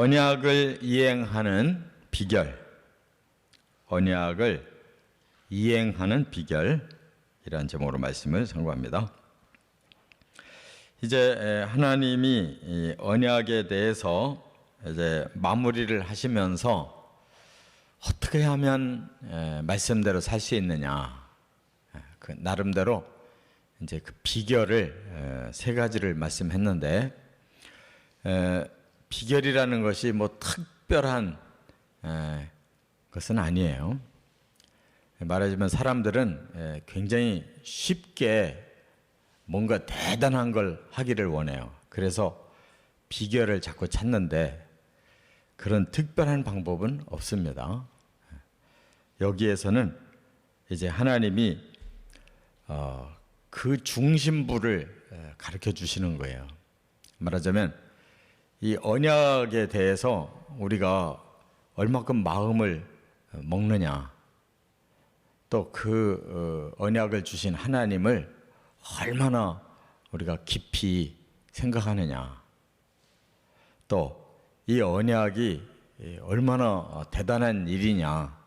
언약을 이행하는 비결. 언약을 이행하는 비결이라는 제목으로 말씀을 선고합니다. 이제 하나님이 이 언약에 대해서 이제 마무리를 하시면서 어떻게 하면 에, 말씀대로 살 수 있느냐, 에, 그 나름대로 이제 그 비결을 에, 세 가지를 말씀했는데 에, 비결이라는 것이 뭐 특별한 에, 것은 아니에요. 말하자면 사람들은 에, 굉장히 쉽게 뭔가 대단한 걸 하기를 원해요. 그래서 비결을 자꾸 찾는데 그런 특별한 방법은 없습니다. 여기에서는 이제 하나님이 어, 그 중심부를 가르쳐 주시는 거예요. 말하자면 이 언약에 대해서 우리가 얼마큼 마음을 먹느냐, 또 그 언약을 주신 하나님을 얼마나 우리가 깊이 생각하느냐, 또 이 언약이 얼마나 대단한 일이냐,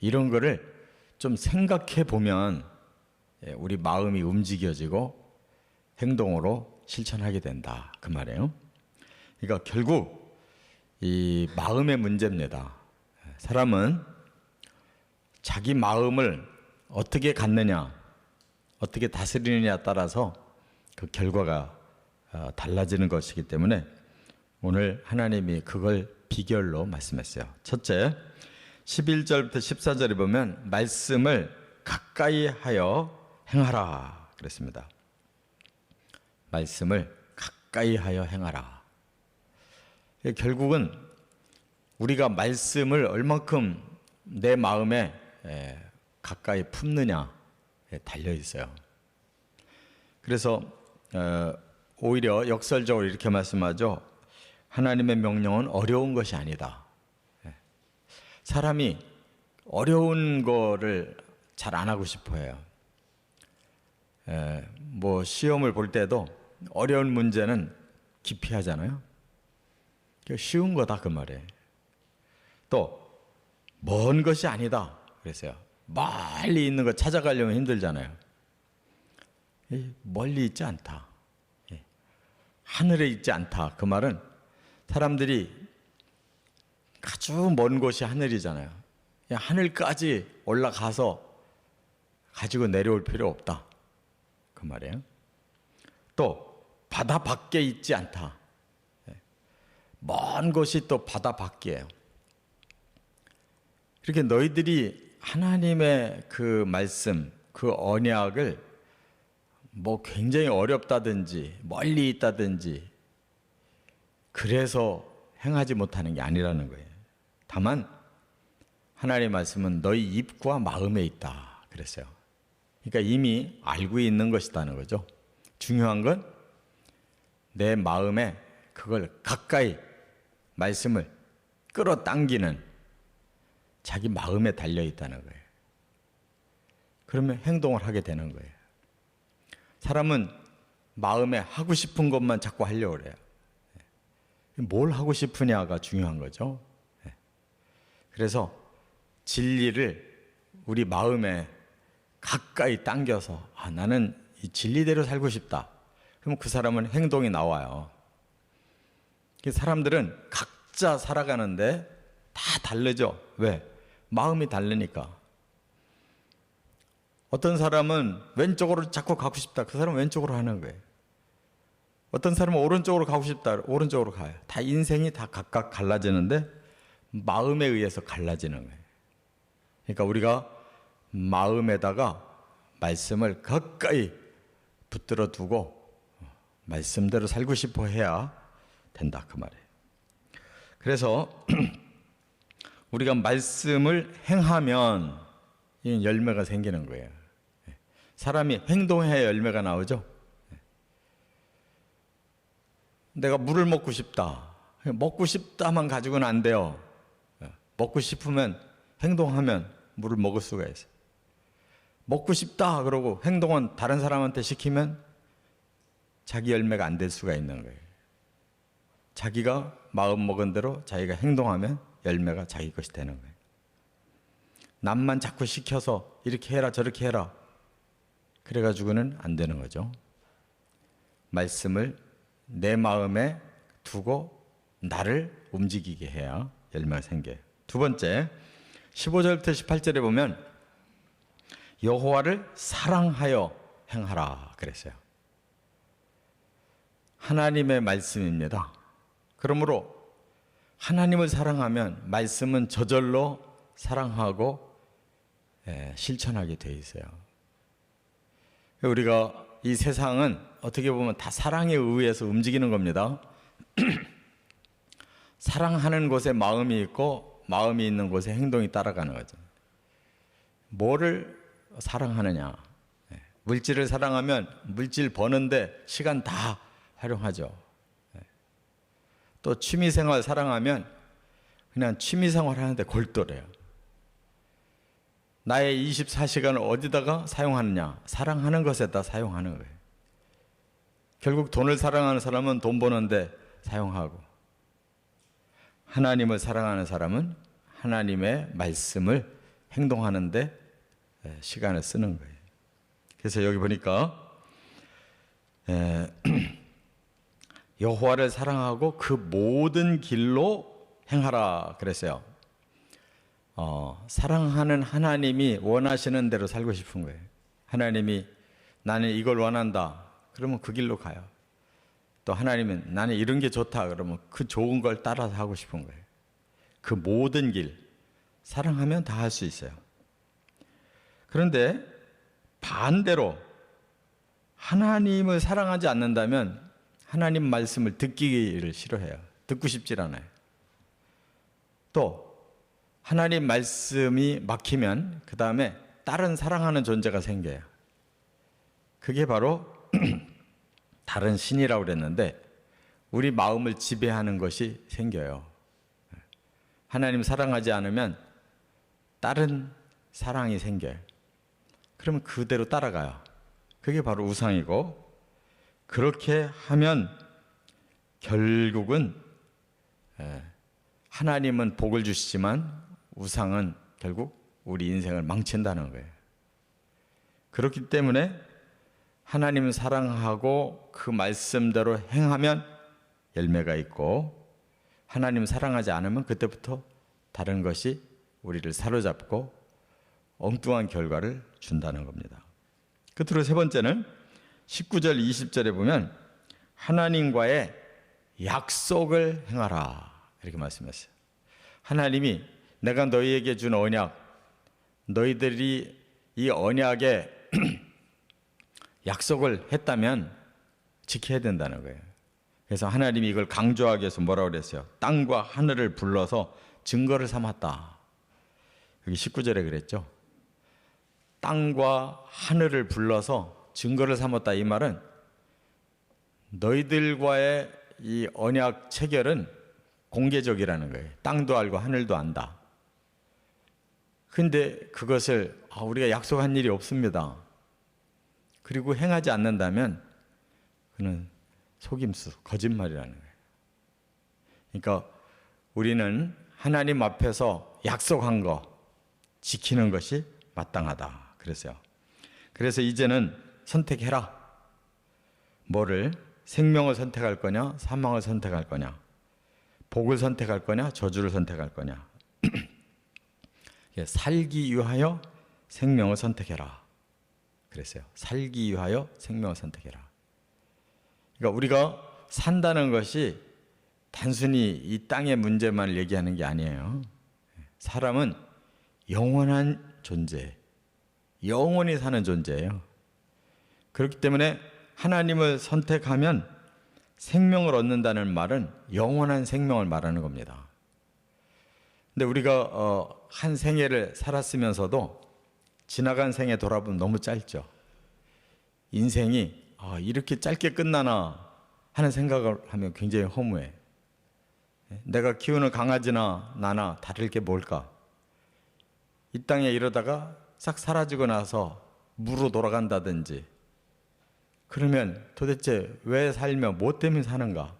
이런 거를 좀 생각해 보면 우리 마음이 움직여지고 행동으로 실천하게 된다. 그 말이에요. 그러니까 결국 이 마음의 문제입니다. 사람은 자기 마음을 어떻게 갖느냐, 어떻게 다스리느냐에 따라서 그 결과가 달라지는 것이기 때문에 오늘 하나님이 그걸 비결로 말씀했어요. 첫째, 11절부터 14절에 보면 말씀을 가까이 하여 행하라 그랬습니다. 말씀을 가까이 하여 행하라. 결국은 우리가 말씀을 얼만큼 내 마음에 가까이 품느냐에 달려 있어요. 그래서 어, 오히려 역설적으로 이렇게 말씀하죠. 하나님의 명령은 어려운 것이 아니다. 사람이 어려운 거를 잘 안 하고 싶어 해요. 뭐 시험을 볼 때도 어려운 문제는 깊이 하잖아요. 쉬운 거다 그 말이에요. 또먼 것이 아니다 그랬어요. 멀리 있는 거 찾아가려면 힘들잖아요. 멀리 있지 않다. 하늘에 있지 않다. 그 말은 사람들이 아주 먼 곳이 하늘이잖아요. 하늘까지 올라가서 가지고 내려올 필요 없다. 그 말이에요. 또 바다 밖에 있지 않다. 먼 곳이 또 바다 밖이에요. 이렇게 너희들이 하나님의 그 말씀, 그 언약을 뭐 굉장히 어렵다든지 멀리 있다든지 그래서 행하지 못하는 게 아니라는 거예요. 다만 하나님의 말씀은 너희 입과 마음에 있다 그랬어요. 그러니까 이미 알고 있는 것이다는 거죠. 중요한 건 내 마음에 그걸 가까이 말씀을 끌어당기는 자기 마음에 달려 있다는 거예요. 그러면 행동을 하게 되는 거예요. 사람은 마음에 하고 싶은 것만 자꾸 하려고 그래요. 뭘 하고 싶으냐가 중요한 거죠. 그래서 진리를 우리 마음에 가까이 당겨서 아, 나는 이 진리대로 살고 싶다. 그럼 그 사람은 행동이 나와요. 사람들은 각자 살아가는데 다 다르죠. 왜? 마음이 다르니까. 어떤 사람은 왼쪽으로 자꾸 가고 싶다. 그 사람은 왼쪽으로 하는 거예요. 어떤 사람은 오른쪽으로 가고 싶다. 오른쪽으로 가요. 다 인생이 다 각각 갈라지는데 마음에 의해서 갈라지는 거예요. 그러니까 우리가 마음에다가 말씀을 가까이 붙들어 두고 말씀대로 살고 싶어 해야 된다 그 말이에요. 그래서 우리가 말씀을 행하면 열매가 생기는 거예요. 사람이 행동해야 열매가 나오죠. 내가 물을 먹고 싶다. 먹고 싶다만 가지고는 안 돼요. 먹고 싶으면 행동하면 물을 먹을 수가 있어요. 먹고 싶다 그러고 행동은 다른 사람한테 시키면 자기 열매가 안 될 수가 있는 거예요. 자기가 마음 먹은 대로 자기가 행동하면 열매가 자기 것이 되는 거예요. 남만 자꾸 시켜서 이렇게 해라 저렇게 해라 그래가지고는 안 되는 거죠. 말씀을 내 마음에 두고 나를 움직이게 해야 열매가 생겨요. 두 번째 15절부터 18절에 보면 여호와를 사랑하여 행하라 그랬어요. 하나님의 말씀입니다. 그러므로 하나님을 사랑하면 말씀은 저절로 사랑하고 예, 실천하게 돼 있어요. 우리가 이 세상은 어떻게 보면 다 사랑에 의해서 움직이는 겁니다. 사랑하는 곳에 마음이 있고 마음이 있는 곳에 행동이 따라가는 거죠. 뭐를 사랑하느냐? 예, 물질을 사랑하면 물질 버는데 시간 다 활용하죠. 예. 또 취미생활 사랑하면 그냥 취미생활 하는데 골똘해요. 나의 24시간을 어디다가 사용하느냐? 사랑하는 것에다 사용하는 거예요. 결국 돈을 사랑하는 사람은 돈 버는데 사용하고, 하나님을 사랑하는 사람은 하나님의 말씀을 행동하는데 시간을 쓰는 거예요. 그래서 여기 보니까 여호와를 사랑하고 그 모든 길로 행하라 그랬어요. 어, 사랑하는 하나님이 원하시는 대로 살고 싶은 거예요. 하나님이 나는 이걸 원한다. 그러면 그 길로 가요. 또 하나님은 나는 이런 게 좋다. 그러면 그 좋은 걸 따라서 하고 싶은 거예요. 그 모든 길, 사랑하면 다 할 수 있어요. 그런데 반대로 하나님을 사랑하지 않는다면 하나님 말씀을 듣기를 싫어해요. 듣고 싶질 않아요. 또 하나님 말씀이 막히면 그 다음에 다른 사랑하는 존재가 생겨요. 그게 바로 다른 신이라고 그랬는데 우리 마음을 지배하는 것이 생겨요. 하나님 사랑하지 않으면 다른 사랑이 생겨요. 그러면 그대로 따라가요. 그게 바로 우상이고 그렇게 하면 결국은 하나님은 복을 주시지만 우상은 결국 우리 인생을 망친다는 거예요. 그렇기 때문에 하나님을 사랑하고 그 말씀대로 행하면 열매가 있고 하나님 사랑하지 않으면 그때부터 다른 것이 우리를 사로잡고 엉뚱한 결과를 준다는 겁니다. 끝으로 세 번째는 19절 20절에 보면 하나님과의 약속을 행하라 이렇게 말씀했어요. 하나님이 내가 너희에게 준 언약, 너희들이 이 언약에 약속을 했다면 지켜야 된다는 거예요. 그래서 하나님이 이걸 강조하기 위해서 뭐라고 그랬어요? 땅과 하늘을 불러서 증거를 삼았다. 여기 19절에 그랬죠. 땅과 하늘을 불러서 증거를 삼았다. 이 말은 너희들과의 이 언약 체결은 공개적이라는 거예요. 땅도 알고 하늘도 안다. 근데 그것을 아, 우리가 약속한 일이 없습니다. 그리고 행하지 않는다면 그는 속임수, 거짓말이라는 거예요. 그러니까 우리는 하나님 앞에서 약속한 거 지키는 것이 마땅하다. 그랬어요. 그래서 이제는 선택해라. 뭐를 생명을 선택할 거냐, 사망을 선택할 거냐, 복을 선택할 거냐, 저주를 선택할 거냐. 예, 살기 위하여 생명을 선택해라. 그랬어요. 살기 위하여 생명을 선택해라. 그러니까 우리가 산다는 것이 단순히 이 땅의 문제만 얘기하는 게 아니에요. 사람은 영원한 존재, 영원히 사는 존재예요. 그렇기 때문에 하나님을 선택하면 생명을 얻는다는 말은 영원한 생명을 말하는 겁니다. 근데 우리가 어, 한 생애를 살았으면서도 지나간 생에 돌아보면 너무 짧죠. 인생이 아, 이렇게 짧게 끝나나 하는 생각을 하면 굉장히 허무해. 내가 키우는 강아지나 나나 다를 게 뭘까? 이 땅에 이러다가 싹 사라지고 나서 무로 돌아간다든지 그러면 도대체 왜 살며 뭐 때문에 사는가?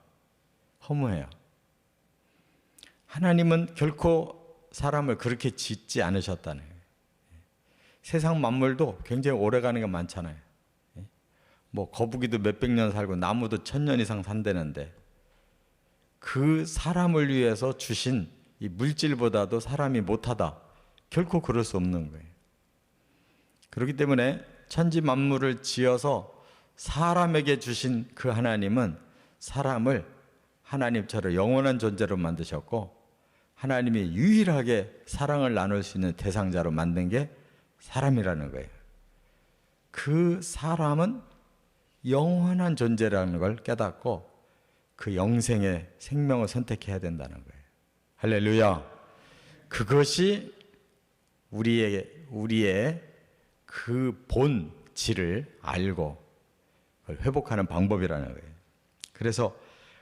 허무해요. 하나님은 결코 사람을 그렇게 짓지 않으셨다는 거예요. 세상 만물도 굉장히 오래 가는 게 많잖아요. 뭐 거북이도 몇백 년 살고 나무도 천 년 이상 산다는데 그 사람을 위해서 주신 이 물질보다도 사람이 못하다. 결코 그럴 수 없는 거예요. 그렇기 때문에 천지 만물을 지어서 사람에게 주신 그 하나님은 사람을 하나님처럼 영원한 존재로 만드셨고 하나님이 유일하게 사랑을 나눌 수 있는 대상자로 만든 게 사람이라는 거예요. 그 사람은 영원한 존재라는 걸 깨닫고 그 영생의 생명을 선택해야 된다는 거예요. 할렐루야. 그것이 우리의 우리의 그 본질을 알고 회복하는 방법이라는 거예요. 그래서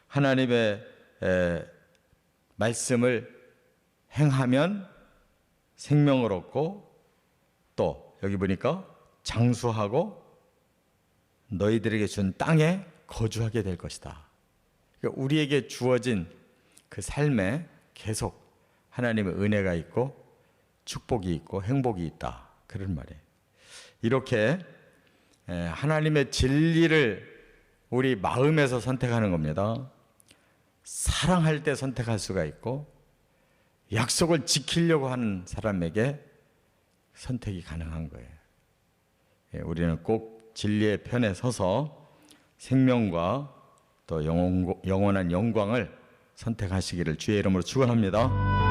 하나님의 에, 말씀을 행하면 생명을 얻고 또 여기 보니까 장수하고 너희들에게 준 땅에 거주하게 될 것이다. 그러니까 우리에게 주어진 그 삶에 계속 하나님의 은혜가 있고 축복이 있고 행복이 있다. 그런 말이에요. 이렇게 하나님의 진리를 우리 마음에서 선택하는 겁니다. 사랑할 때 선택할 수가 있고 약속을 지키려고 하는 사람에게 선택이 가능한 거예요. 예, 우리는 꼭 진리의 편에 서서 생명과 또 영원, 영원한 영광을 선택하시기를 주의 이름으로 축원합니다.